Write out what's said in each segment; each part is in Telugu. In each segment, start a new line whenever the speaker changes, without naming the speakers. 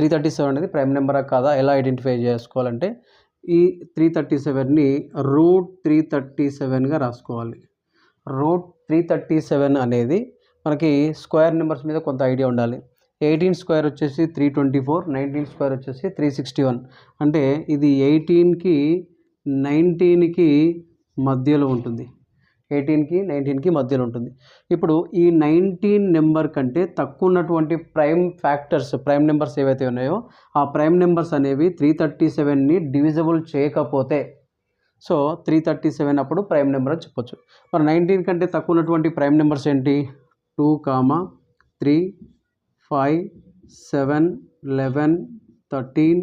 త్రీ థర్టీ సెవెన్ అనేది ప్రైమ్ నెంబరా కాదా? ఎలా ఐడెంటిఫై చేసుకోవాలంటే ఈ త్రీ థర్టీ సెవెన్ని రూట్ త్రీ థర్టీ సెవెన్గా రాసుకోవాలి. రూట్ త్రీ థర్టీ సెవెన్ అనేది మనకి స్క్వేర్ నెంబర్స్ మీద కొంత ఐడియా ఉండాలి. ఎయిటీన్ స్క్వేర్ వచ్చేసి three twenty four nineteen square వచ్చేసి త్రీ సిక్స్టీ వన్. అంటే ఇది ఎయిటీన్కి నైన్టీన్కి మధ్యలో ఉంటుంది. ఎయిటీన్కి నైన్టీన్కి మధ్యలో ఉంటుంది. ఇప్పుడు ఈ నైన్టీన్ నెంబర్ కంటే తక్కువ ఉన్నటువంటి ప్రైమ్ ఫ్యాక్టర్స్ ప్రైమ్ నెంబర్స్ ఏవైతే ఉన్నాయో ఆ ప్రైమ్ నెంబర్స్ అనేవి త్రీ థర్టీ సెవెన్ని డివిజబుల్ చేయకపోతే సో త్రీ థర్టీ సెవెన్ అప్పుడు ప్రైమ్ నెంబర్ అని చెప్పొచ్చు. మరి నైన్టీన్ కంటే తక్కువ ఉన్నటువంటి ప్రైమ్ నెంబర్స్ ఏంటి? Two comma three five seven eleven thirteen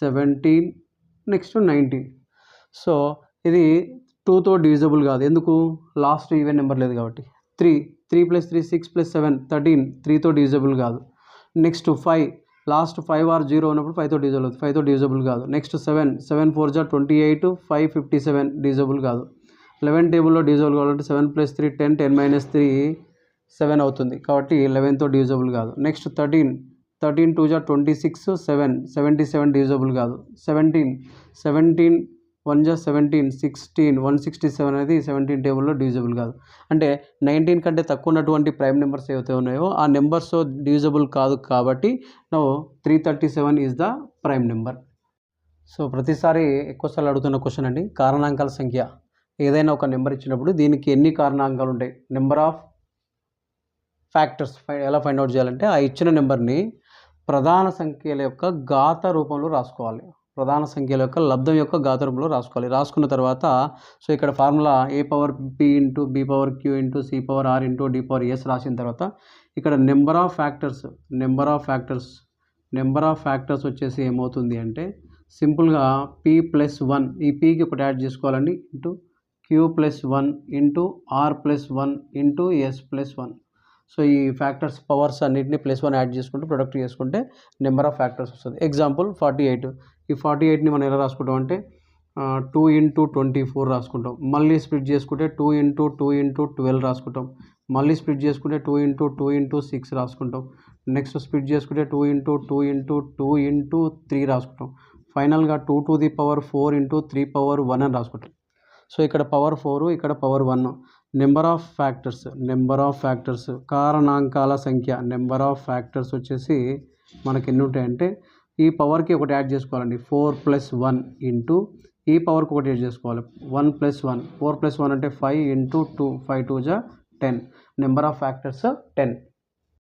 seventeen next nineteen. So ఇది టూతో డివిజబుల్ కాదు. ఎందుకు? లాస్ట్ ఈవెన్ నెంబర్ లేదు కాబట్టి. Three three plus three six plus seven thirteen త్రీతో divisible కాదు. Next five last five or zero ఉన్నప్పుడు ఫైవ్తో డివిజబుల్ అవుతుంది. ఫైవ్తో డివిజబుల్ కాదు. నెక్స్ట్ సెవెన్ సెవెన్ ఫోర్ జా twenty eight five fifty seven divisible కాదు. లెవెన్ టేబుల్లో డివిజబుల్ కావాలంటే seven plus three ten ten minus three seven అవుతుంది. కాబట్టి లెవెన్తో డివిజబుల్ కాదు. నెక్స్ట్ థర్టీన్ థర్టీన్ టూ జా twenty six seven seventy seven divisible కాదు. సెవెంటీన్ సెవెంటీన్ వన్ జా seventeen sixteen one sixty seven అనేది సెవెంటీన్ టేబుల్లో డివిజబుల్ కాదు. అంటే నైన్టీన్ కంటే తక్కువ ఉన్నటువంటి ప్రైమ్ నెంబర్స్ ఏవైతే ఉన్నాయో ఆ నెంబర్స్ డివిజబుల్ కాదు కాబట్టి no three thirty seven is the prime number. So ప్రతిసారి ఎక్కువసార్లు అడుగుతున్న క్వశ్చన్ అండి కారణాంకాల సంఖ్య. ఏదైనా ఒక నెంబర్ ఇచ్చినప్పుడు దీనికి ఎన్ని కారణాంకాలు ఉంటాయి? నెంబర్ ఆఫ్ ఫ్యాక్టర్స్ ఎలా ఫైండ్ అవుట్ చేయాలంటే ఆ ఇచ్చిన నెంబర్ని ప్రధాన సంఖ్యల యొక్క ఘాత రూపంలో రాసుకోవాలి. ప్రధాన సంఖ్యల యొక్క లబ్ధం యొక్క గాతరంలో రాసుకోవాలి. రాసుకున్న తర్వాత సో ఇక్కడ formula A power P into B power Q into C power R into D power S రాసిన తర్వాత ఇక్కడ number of factors number of factors number of factors వచ్చేసి ఏమవుతుంది అంటే సింపుల్గా పీ ప్లస్ వన్ ఈ పీకి ఒకటి యాడ్ చేసుకోవాలండి. Into Q plus one into R plus one into S plus one. So ఈ ఫ్యాక్టర్స్ పవర్స్ అన్నింటినీ ప్లస్ వన్ యాడ్ చేసుకుంటూ ప్రొడక్ట్ చేసుకుంటే నెంబర్ ఆఫ్ ఫ్యాక్టర్స్ వస్తుంది. Example forty eight. ఈ ఫార్టీ ఎయిట్ని మనం ఎలా రాసుకుంటాం అంటే టూ ఇంటూ ట్వంటీ ఫోర్ రాసుకుంటాం. మళ్ళీ స్ప్లిట్ చేసుకుంటే two into two into twelve రాసుకుంటాం. మళ్ళీ స్ప్లిట్ చేసుకుంటే two into two into six రాసుకుంటాం. నెక్స్ట్ స్ప్లిట్ చేసుకుంటే two into two into two into three రాసుకుంటాం. ఫైనల్గా two to the power four into three power one అని రాసుకుంటాం. సో ఇక్కడ పవర్ ఫోర్ ఇక్కడ power one number of factors number of factors కారణాంకాల సంఖ్య నెంబర్ ఆఫ్ ఫ్యాక్టర్స్ వచ్చేసి మనకి ఎన్ని ఉంటాయంటే ఈ పవర్కి ఒకటి యాడ్ చేసుకోవాలండి. ఫోర్ ప్లస్ వన్ ఇంటూ ఈ పవర్కి ఒకటి యాడ్ చేసుకోవాలి. One plus one four plus one అంటే five into two five two జా ten number of factors ten